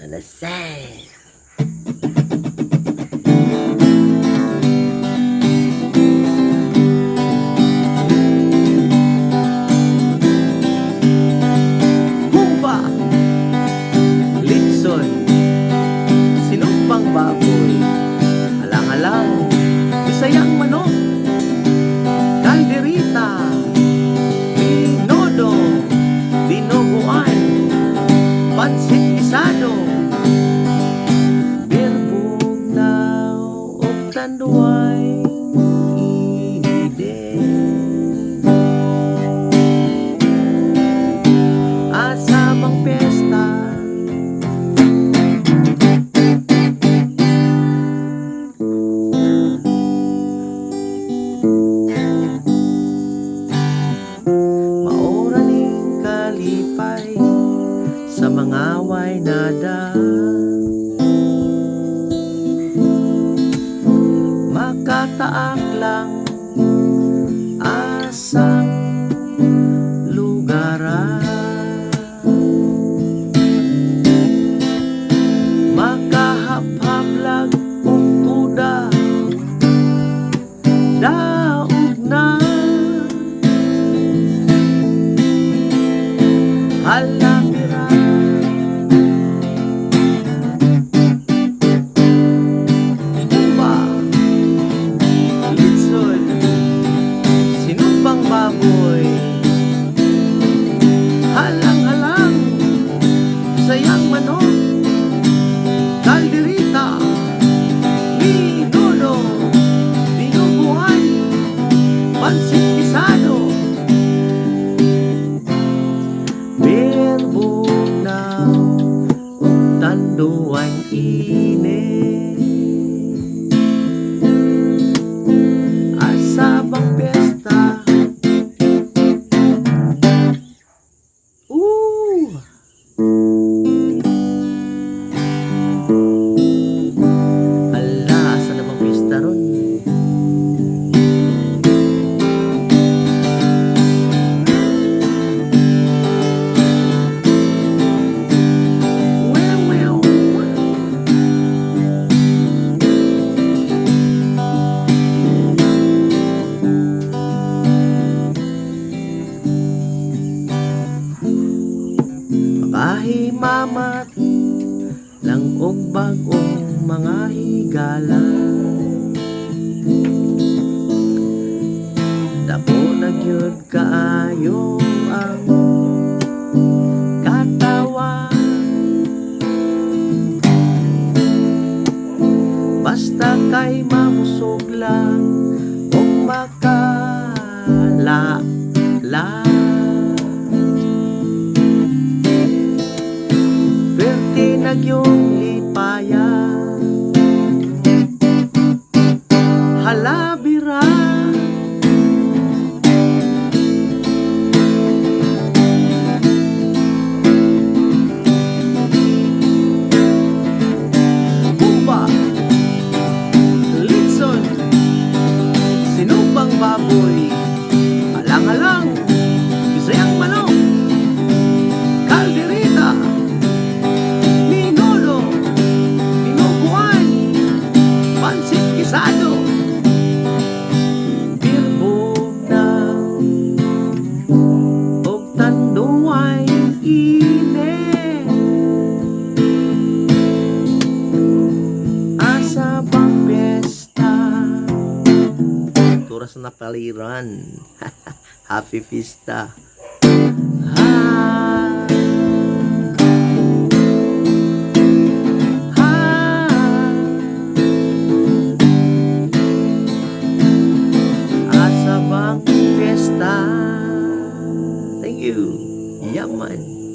and the sand. O tanduay ide Asamang pesta. Mauraling kalipay sa mga way Makataak lang. Asang Ug tanduan ine Makahimamat lang og bagong mga higala. Dako na gyud kaayo ang katawan. Basta kay mamusog lang o makala Yung lipaya Halabira oras na kaliran. Happy Fiesta! Thank